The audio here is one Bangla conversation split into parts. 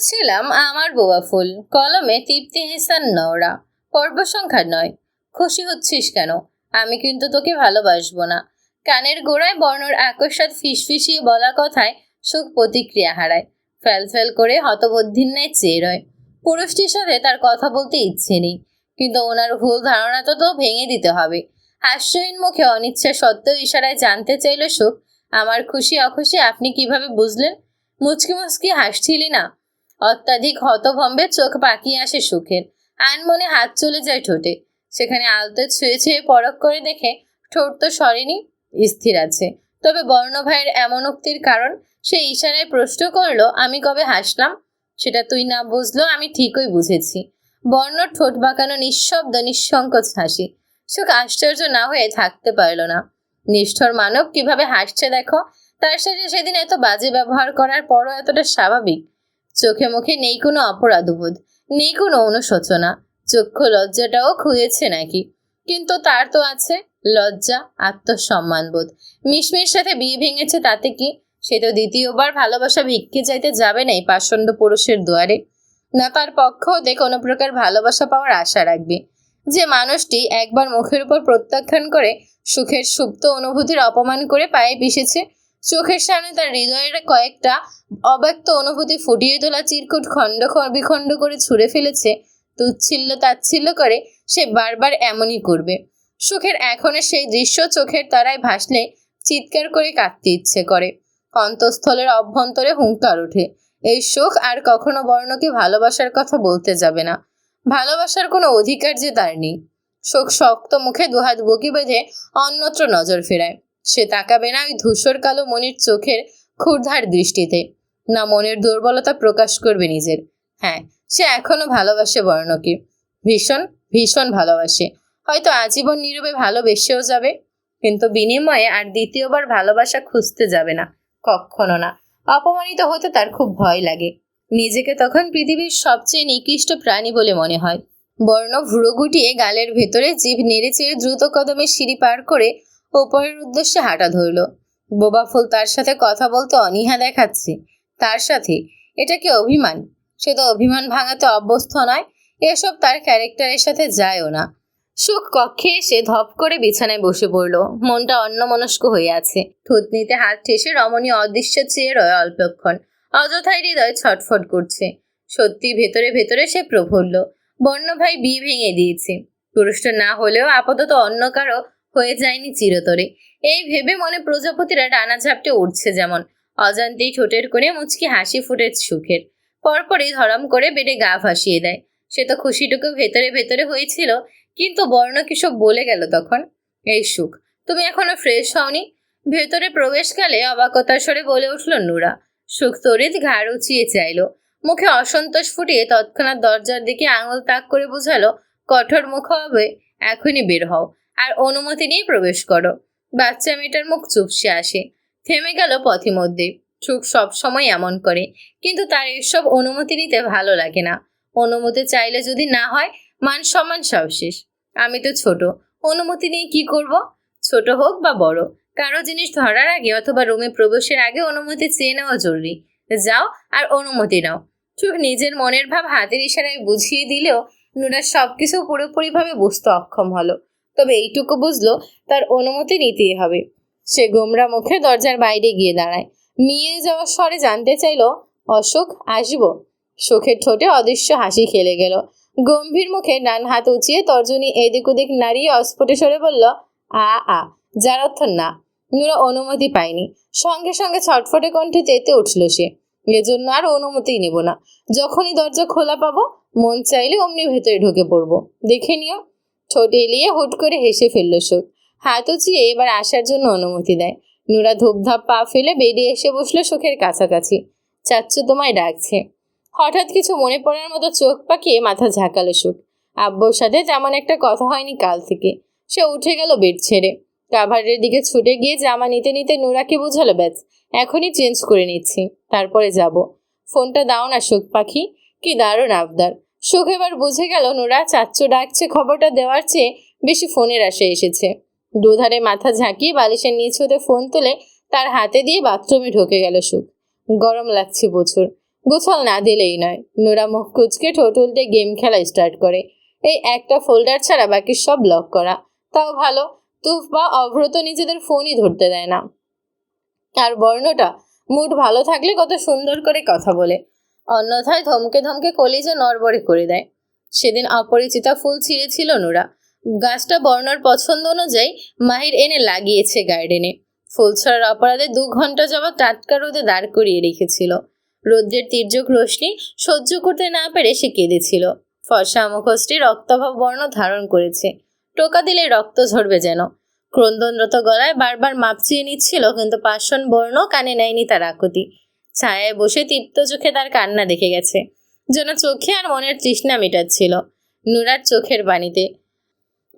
পড়ছিলাম আমার বোবা ফুল। কলমে তৃপ্তি হেসান নওরা। পর্ব সংখ্যা নয়। খুশি হচ্ছিস কেন? আমি কিন্তু তোকে ভালোবাসবো না। কানের গোড়ায় বর্ণর আকস্মাত ফিসফিসিয়ে বলা কথায় সুখ প্রতিক্রিয়া হারায়। ফেল ফেল করে হতবুদ্ধির ন্যায় চেয়ে রয় পুরুষটির সাথে তার কথা বলতে ইচ্ছে নেই। কিন্তু ওনার ভুল ধারণা তো তো ভেঙে দিতে হবে। হাস্যহীন মুখে অনিচ্ছা সত্ত্বেও ইশারায় জানতে চাইল সুখ। আমার খুশি অখুশি আপনি কীভাবে বুঝলেন? মুচকি মুচকি হাসছিলি না? অত্যাধিক হতভম্বে চোখ পাকিয়ে আসে সুখের। আনমনে হাত চলে যায় ঠোঁটে। সেখানে আলতো ছুঁয়ে ছুঁয়ে পরখ করে দেখে ঠোঁট তো সরেনি, স্থির আছে। তবে বর্ণ ভাইয়ের এমন উক্তির কারণ সে ইশারায় প্রশ্ন করল, আমি কবে হাসলাম? সেটা তুই না বুঝলো, আমি ঠিকই বুঝেছি। বর্ণ ঠোঁট বাঁকানো নিঃশব্দ, নিঃসংকোচ হাসি। সুখ আশ্চর্য না হয়ে থাকতে পারল না। নিষ্ঠর মানব কীভাবে হাসছে দেখো? তার সাথে সেদিন এত বাজে ব্যবহার করার পরও এতটা স্বাভাবিক। চোখে মুখে নেই কোনো অপরাধবোধ, নেই কোনো অনুশোচনা। চক্ষু লজ্জাটাও খুঁয়েছে নাকি? কিন্তু তার তো আছে লজ্জা, আত্মসম্মানবোধ। মিশমির সাথে বিয়ে ভেঙেছে তাতে কি? সে তো দ্বিতীয়বার ভালোবাসা ভিক্ষে চাইতে যাবে না এই পাষণ্ড পুরুষের দুয়ারে। না তার পক্ষ হতে কোনো প্রকার ভালোবাসা পাওয়ার আশা রাখবে। যে মানুষটি একবার মুখের উপর প্রত্যাখ্যান করে সুখের সুপ্ত অনুভূতির অপমান করে পায়ে পিষেছে চোখের সামনে তার হৃদয়ের কয়েকটা অব্যক্ত অনুভূতি ফুটিয়ে তোলা চিরকুট খণ্ড বিখণ্ড করে ছুঁড়ে ফেলেছে, তুচ্ছিল্য তাচ্ছিল্য করে সে বারবার এমনই করবে। সুখের এখনও সেই দৃশ্য চোখের তারায় ভাসলে চিৎকার করে কাঁদতে ইচ্ছে করে। অন্তঃস্থলের অভ্যন্তরে হুঙ্কার ওঠে। এই সুখ আর কখনো বর্ণকে ভালোবাসার কথা বলতে যাবে না। ভালোবাসার কোনো অধিকার যে তার নেই। শোক শক্ত মুখে দুহাত বকি বেঁধে অন্যত্র নজর ফেরায়। সে তাকাবে না ওই ধূসর কালো মনির চোখের ক্ষুরধার দৃষ্টিতে। না মনের দুর্বলতা প্রকাশ করবে নিজের। হ্যাঁ সে এখনও ভালোবাসে বর্ণকে। ভীষণ ভীষণ ভালোবাসে। হয়তো আজীবন নীরবে ভালোবেসেও যাবে, কিন্তু বিনিময়ে আর দ্বিতীয়বার ভালোবাসা খুঁজতে যাবে না, কখনো না। অপমানিত হতে তার খুব ভয় লাগে। নিজেকে তখন পৃথিবীর সবচেয়ে নিকৃষ্ট প্রাণী বলে মনে হয়। বর্ণ ভ্রু গুটিয়ে গালের ভেতরে জীব নেড়ে চেড়ে দ্রুত কদমে সিঁড়ি পার করে ওপরের উদ্দেশ্যে হাঁটা ধরল। বোবা ফুল তার সাথে কথা বলতে অনীহা দেখাচ্ছে। তার সাথে, এটা কি অভিমান? সে তো অভিমান ভাঙাতে অভ্যস্ত নয়, এসব তার ক্যারেক্টারের সাথে যায়ও না। সুখ কক্ষে এসে ধপ করে বিছানায় বসে পড়ল। মনটা অন্যমনস্ক হয়ে আছে। থুতনিতে হাত ঠেসে রমণী অদৃশ্য চেয়ে রয় অল্পক্ষণ। অযথায় হৃদয় ছটফট করছে। সত্যি ভেতরে ভেতরে সে প্রফুল্ল। বন্য ভাই বিয়ে ভেঙে দিয়েছে। পুরুষটা না হলেও আপাতত অন্য কারও হয়ে যায়নি চিরতরে। এই ভেবে মনে প্রজাপতিরা ডানা ঝাপটে উঠছে যেমন। অজান্তেই ঠোঁটের করে মুচকি হাসি ফুটে সুখের। পরপরই ধরম করে বেডে গা ভাসিয়ে দেয়। সে তো খুশিটুকু ভেতরে ভেতরে হয়েছিল, কিন্তু বর্ণ কিসব বলে গেল তখন, এই সুখ, তুমি এখনও ফ্রেশ হওনি? ভেতরে প্রবেশকালে অবাকতার স্বরে বলে উঠল নুরা। সুখ তরিত ঘাড় উঁচিয়ে চাইলো। মুখে অসন্তোষ ফুটিয়ে তৎক্ষণাৎ দরজার দিকে আঙুল তাক করে বুঝালো, কঠোর মুখ হবে, এখনই বের হও। আর অনুমতি নিয়ে প্রবেশ করো। বাচ্চা মেয়েটার মুখ চুপসে আসে। থেমে গেল পথে মধ্যে সুখ সব সময় এমন করে, কিন্তু তার এসব অনুমতি নিতে ভালো লাগে না। অনুমতি চাইলে যদি না হয়, মান সম্মান সব শেষ। আমি তো ছোট, অনুমতি নিয়ে কি করব? ছোট হোক বা বড়, কারও জিনিস ধরার আগে অথবা রুমে প্রবেশের আগে অনুমতি চেয়ে নেওয়া জরুরি। যাও আর অনুমতি নাও। চোখ নিজের মনের ভাব হাতের ইশারায় বুঝিয়ে দিলেও নুরা সবকিছু পুরোপুরিভাবে বুঝতে অক্ষম হলো। তবে এইটুকু বুঝলো তার অনুমতি নিতেই হবে। সে গোমরা মুখে দরজার বাইরে গিয়ে দাঁড়ায়। মিয়ে যাওয়ার স্বরে জানতে চাইলো, অশোক, আসব? সুখের ঠোঁটে অদৃশ্য হাসি খেলে গেল। গম্ভীর মুখে ডান হাত উঁচিয়ে তর্জনী এদিক ওদিক নাড়িয়ে অস্ফুটে সরে বলল, আ আ, যার অর্থ না। নুরা অনুমতি পায়নি। সঙ্গে সঙ্গে ছটফটে কণ্ঠে চেতে উঠল সে। এজন্য আর অনুমতি নেব না। যখনই দরজা খোলা পাবো, মন চাইলে অমনি ভেতরে ঢুকে পড়ব। দেখে নিও ঠোঁট এলিয়ে হুট করে হেসে ফেলল শোক হাত উঁচিয়ে এবার আসার জন্য অনুমতি দেয়। নুরা ধূপধাপ পা ফেলে বেরিয়ে এসে বসল সুখের কাছাকাছি। চাচ্চু তোমায় ডাকছে। হঠাৎ কিছু মনে পড়ার মতো চোখ পাকিয়ে মাথা ঝাঁকালো সুখ। আব্বুর সাথে তেমন একটা কথা হয়নি কাল থেকে। সে উঠে গেল বেড ছেড়ে। কাভারের দিকে ছুটে গিয়ে জামা নিতে নিতে নুরাকে বোঝালো, ব্যাস, এখনই চেঞ্জ করে নিচ্ছি, তারপরে যাব। ফোনটা দাও না সুখ পাখি, কি দারুণ আবদার। সুখ এবার বুঝে গেল নোরা চাচ্চু ডাকছে, খবরটা দেওয়ার চেয়ে বেশি ফোনের আসে এসেছে। দুধারে মাথা ঝাঁকিয়ে বালিশের নিচ হতে ফোন তুলে, তার হাতে দিয়ে বাথরুমে ঢুকে গেল সুখ। গরম লাগছে প্রচুর। গোছল না দিলেই নয়। নোরা মুখ কুচকে ঠোঁট উল্টে গেম খেলা স্টার্ট করে। এই একটা ফোল্ডার ছাড়া বাকি সব লক করা। তাও ভালো, তুফ বা অভ্রত নিজেদের ফোনই ধরতে দেয় না। আর বর্ণটা মুড ভালো থাকলে কত সুন্দর করে কথা বলে। অন্যথায় ধমকে ধমকে কলিজে নড়বড়ে করে দেয়। সেদিন অপরিচিতা ফুল ছিঁড়েছিল নোরা। গাছটা বর্ণর পছন্দ অনুযায়ী মাহির এনে লাগিয়েছে গার্ডেনে। ফুল ছড়ার অপরাধে দু ঘণ্টা যাবৎ টাটকা রোদে দাঁড় করিয়ে রেখেছিল। রৌদ্রের তীর্যক রশ্মি সহ্য করতে না পেরে সে কেঁদেছিল। ফর্সা মুখোশটি রক্তভাব বর্ণ ধারণ করেছে। টোকা দিলে রক্ত ঝরবে যেন। ক্রন্দনরত গলায় বারবার মাপচিয়ে নিচ্ছিল, কিন্তু পাষণ বর্ণ কানে নেয়নি তার আকুতি। ছায়ায় বসে তৃপ্ত চোখে তার কান্না দেখে গেছে। যেন চোখে আর মনের তৃষ্ণা মেটাচ্ছিল নুরার চোখের বাণীতে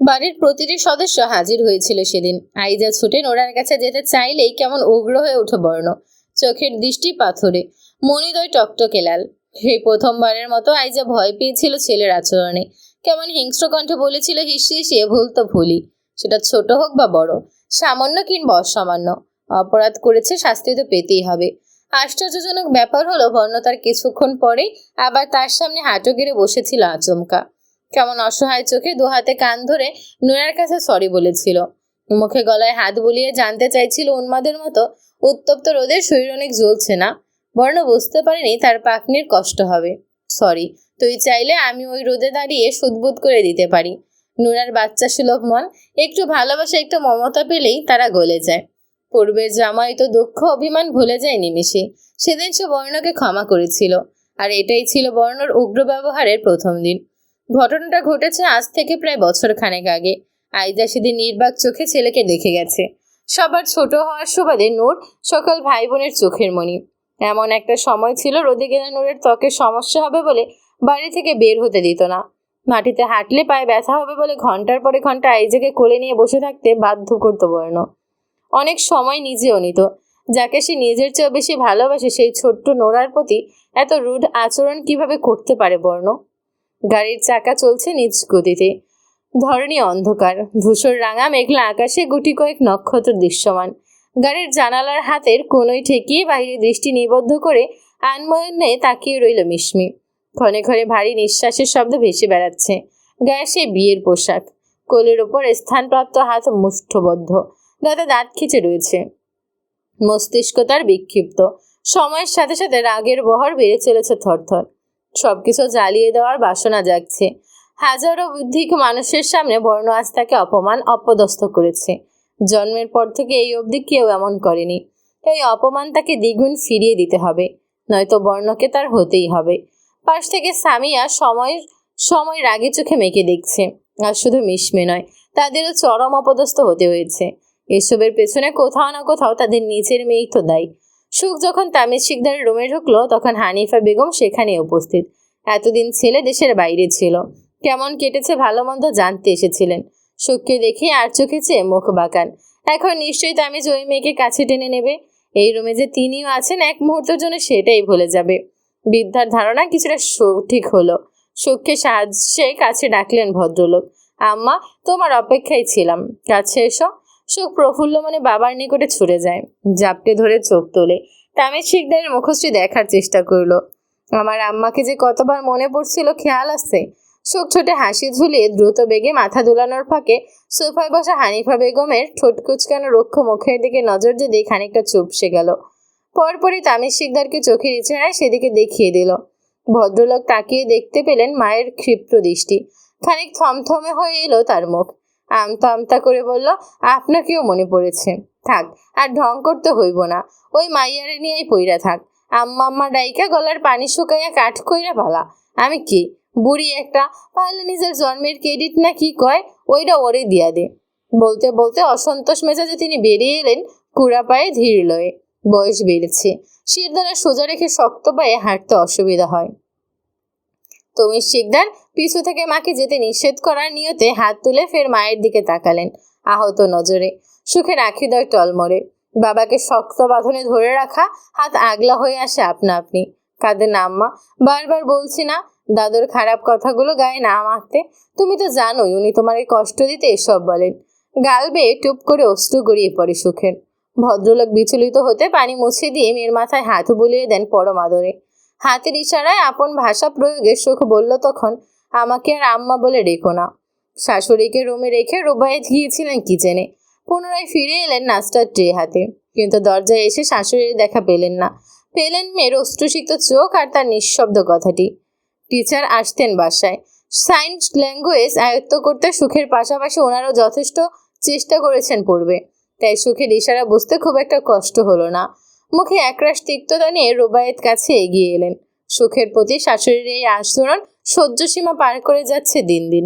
বাড়ির প্রতিটি সদস্য হাজির হয়েছিল সেদিন। আইজা ছুটে নোরার কাছে যেতে চাইলেই কেমন উগ্র হয়ে উঠে বর্ণ। চোখের দৃষ্টি পাথরে, মনিদয় টকটকে লাল। সেই প্রথমবারের মতো আইজা ভয় পেয়েছিল ছেলের আচরণে। কেমন হিংস্র কণ্ঠে বলেছিল, হিসি হিসিয়ে ভুল তো ভুলই। সেটা ছোট হোক বা বড়, সামান্য কিংবা অসামান্য। অপরাধ করেছে শাস্তি তো পেতেই হবে। আশ্চর্যজনক ব্যাপার হলো, বর্ণ তার কিছুক্ষণ পরেই আবার তার সামনে হাঁটু গেড়ে বসেছিল আচমকা। কেমন অসহায় চোখে দু হাতে কান ধরে নুরার কাছে সরি বলেছিল। মুখে গলায় হাত বুলিয়ে জানতে চাইছিল উন্মাদের মতো উত্তপ্ত রোদের শরীর অনেক জ্বলছে না। বর্ণ বুঝতে পারেনি তার পাকনির কষ্ট হবে। সরি তুই চাইলে আমি ওই রোদে দাঁড়িয়ে সুদবুদ করে দিতে পারি। নুরার বাচ্চা সুলভ মন, একটু ভালোবাসা, একটু মমতা পেলেই তারা গলে যায়। পূর্বের জামাই তো দুঃখ অভিমান ভুলে যায় নিমিষে। সেদিন সে বর্ণকে ক্ষমা করেছিল, আর এটাই ছিল বর্ণর উগ্র ব্যবহারের প্রথম দিন। ঘটনাটা ঘটেছে আজ থেকে প্রায় বছর খানেক আগে। আইজা সেদিন নির্বাক চোখে ছেলেকে দেখে গেছে। সবার ছোট হওয়ার সুবাদে নূর সকল ভাই বোনের চোখের মণি এমন একটা সময় ছিল রোদে গেলে নূরের ত্বকের সমস্যা হবে বলে বাড়ি থেকে বের হতে দিত না। মাটিতে হাঁটলে পায়ে ব্যথা হবে বলে ঘণ্টার পরে ঘণ্টা আইজাকে কোলে নিয়ে বসে থাকতে বাধ্য করতো বর্ণ। অনেক সময় নিজেও নিত যাকে সে নিজের চেয়েও বেশি ভালোবাসে, সেই ছোট্ট নোরার প্রতি এত রুড আচরণ কীভাবে করতে পারে বর্ণ? গাড়ির চাকা চলছে নিজ গতিতে। ধরণী অন্ধকার। ধূসর রাঙা, মেঘলা আকাশে গুটি কয়েক নক্ষত্র দৃশ্যমান। গাড়ির জানালার হাতের কোনোই ঠেকিয়ে বাইরে দৃষ্টি নিবদ্ধ করে আনময়নে তাকিয়ে রইল মিশমি ক্ষণে ক্ষণে ভারী নিঃশ্বাসের শব্দ ভেসে বেড়াচ্ছে। গায়ে সে বিয়ের পোশাক। কোলের ওপর স্থানপ্রাপ্ত হাত মুষ্ঠবদ্ধ। দাঁতে দাঁত খিচে রয়েছে। মস্তিষ্ক তার বিক্ষিপ্ত। সময়ের সাথে সাথে রাগের বহর বেড়ে চলেছে থরথর। সবকিছু জ্বালিয়ে দেওয়ার বাসনা জাগছে। হাজারো বুদ্ধিক মানুষের সামনে বর্ণ আজ তাকে অপমান, অপদস্থ করেছে। জন্মের পর থেকে এই অবধি কেউ এমন করেনি। এই অপমান তাকে দ্বিগুণ ফিরিয়ে দিতে হবে। নয়তো বর্ণকে তার হতেই হবে। পাশ থেকে সামিয়া সময় সময় রাগে চোখে মেকে দেখছে। আর শুধু মিশমে নয়, তাদেরও চরম অপদস্থ হতে হয়েছে। এসবের পেছনে কোথাও না কোথাও তাদের নিচের মেয়েই তো দায়ী। সুখ যখন তামিজ শিকদারের রুমে ঢুকলো, তখন হানিফা বেগম সেখানে উপস্থিত। এতদিন ছেলে দেশের বাইরে ছিল। কেমন কেটেছে ভালো মন্দ জানতে এসেছিলেন। সুখকে দেখে আর চোখে চেয়ে মুখ বাঁকান। এখন নিশ্চয়ই তামিজ ওই মেয়েকে কাছে টেনে নেবে। এই রুমে যে তিনিও আছেন, এক মুহূর্তের জন্য সেটাই ভুলে যাবে। বৃদ্ধার ধারণা কিছুটা ঠিক হলো। সুখকে সাহায্যে কাছে ডাকলেন ভদ্রলোক। আম্মা, তোমার অপেক্ষায় ছিলাম। কাছে এসো। সুখ প্রফুল্ল মনে বাবার নিকটে ছুটে যায়, জাপটে ধরে চোখ তোলে। তামিজ শিকদারের মুখশ্রী দেখার চেষ্টা করল। আমার আম্মাকে যে কতবার মনে পড়ছিল খেয়াল আছে? সুখ ছোটে হাসি ঝুলিয়ে দ্রুত বেগে মাথা দুলানোর ফাঁকে সোফায় বসা হানিফা বেগমের ঠোঁট কুচকানো রক্ষ মুখের দিকে নজর দিয়ে খানিকটা চুপসে গেল। পরপরই তামিজ শিকদারকে চোখের ইচ্ছায় সেদিকে দেখিয়ে দিল। ভদ্রলোক তাকিয়ে দেখতে পেলেন মায়ের ক্ষিপ্ত দৃষ্টি। খানিক থমথমে হয়ে এলো তার মুখ। আমতা আমতা করে বলল, আপনাকেও মনে পড়েছে। থাক, আর ঢং করতে হইব না। ওই মাইয়ারে নিয়েই পইরা থাক। আম্মা আম্মা ডাইকা গলার পানি শুকাইয়া কাঠ কইরা পালা। আমি কি, বুড়ি একটা, পারলে নিজের জন্মের ক্রেডিট না কি কয় ওইটা ওরে দিয়া দে। বলতে বলতে অসন্তোষ মেজাজে তিনি বেরিয়ে এলেন কুড়া পায়ে ধীর লয়ে। বয়স বেড়েছে। শির দ্বারা সোজা রেখে শক্ত পায়ে হাঁটতে অসুবিধা হয়। তুমি শিকদার পিছু থেকে মাকে যেতে নিষেধ করার নিয়তে হাত তুলে ফের মায়ের দিকে তাকালেন, আহত নজরে। সুখের আখিদয় টলমরে বাবাকে শক্ত বাঁধনে ধরে রাখা, হাত আগলা হয়ে আসে আপনা আপনি। কাঁদে নাম্মা বারবার বলছি না, দাদুর খারাপ কথাগুলো গায়ে না মাখতে। তুমি তো জানোই, উনি তোমাকে কষ্ট দিতে এসব বলেন। গাল বেয়ে টুপ করে অস্ত্র গড়িয়ে পড়ে সুখের। ভদ্রলোক বিচলিত হতে পানি মুছে দিয়ে মেয়ের মাথায় হাত বুলিয়ে দেন পরম আদরে। হাতের ইশারায় আপন ভাষা প্রয়োগে সুখ বলল তখন আমাকে আর আম্মা বলে রেখো না। শাশুড়িকে রুমে রেখে রুবায়েত গিয়েছিলেন কিচেনে। পুনরায় ফিরে এলেন নাস্তার ট্রে হাতে। কিন্তু দরজায় এসে শাশুড়ির দেখা পেলেন না। পেলেন মেয়ের অশ্রুসিক্ত চোখ আর তার নিঃশব্দ কথাটি। টিচার আসতেন বাসায়। সায়েন্স ল্যাঙ্গুয়েজ আয়ত্ত করতে সুখের পাশাপাশি ওনারও যথেষ্ট চেষ্টা করেছেন পূর্বে তাই সুখের ইশারা বুঝতে খুব একটা কষ্ট হলো না। মুখে একরাশ তিক্ততা নিয়ে রুবায়েত কাছে এগিয়ে এলেন। সুখের প্রতি শাশুড়ির এই আচরণ সহ্য সীমা পার করে যাচ্ছে দিন দিন।